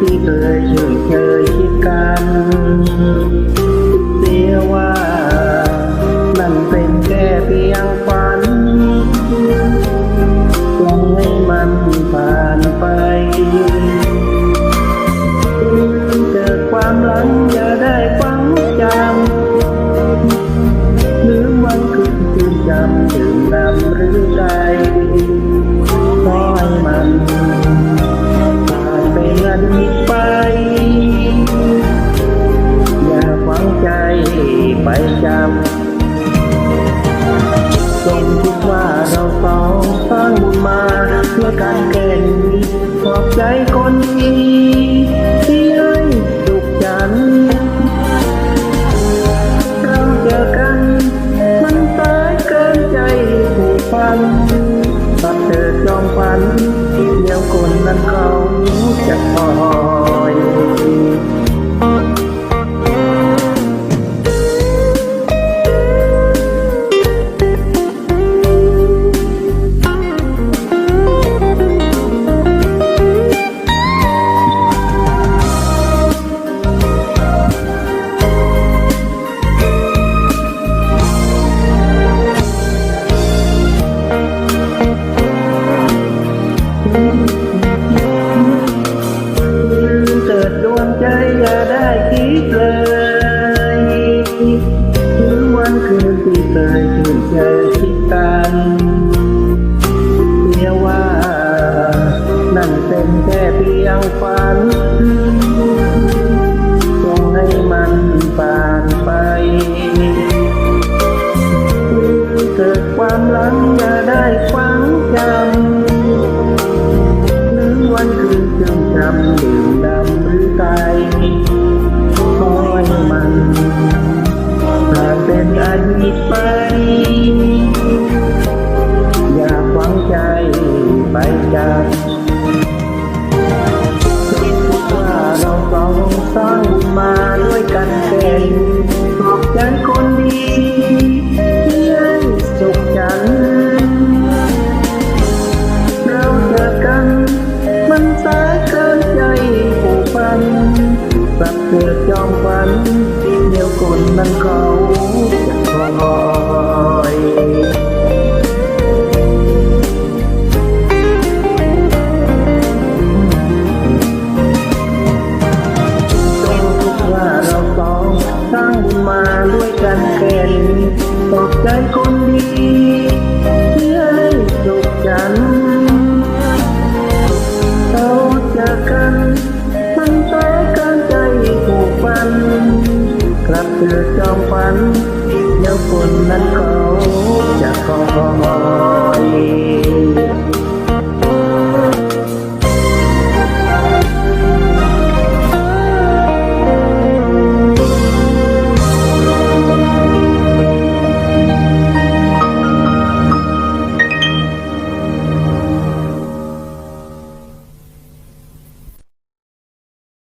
ที่เคยช่วยเคยคิดกันเสียว่ามันเป็นแค่เพียงฝันต้องให้มันผ่านไปเกิดความหลังอย่าได้ฟังจำหรืมวันคืนที่จำถึงนำหรือใด ว่าเราสองสร้างบุญมาเพื่อการแก่นี้ขอบใจคนดีที่ให้สุขฉันเราเจอกันมันสายเกินใจผูกพันบัดเธอจองฝันเดียวคนนั้นเขาจะคอย เกิดจองฝันเดียวคนนั้นเขาจะคอยจงคิดว่าเราสองสร้างบุญมาด้วยกันแค่นี้ตกใจค เจอจอมฝันเดี๋ยวคนนั้นเขาจะขอ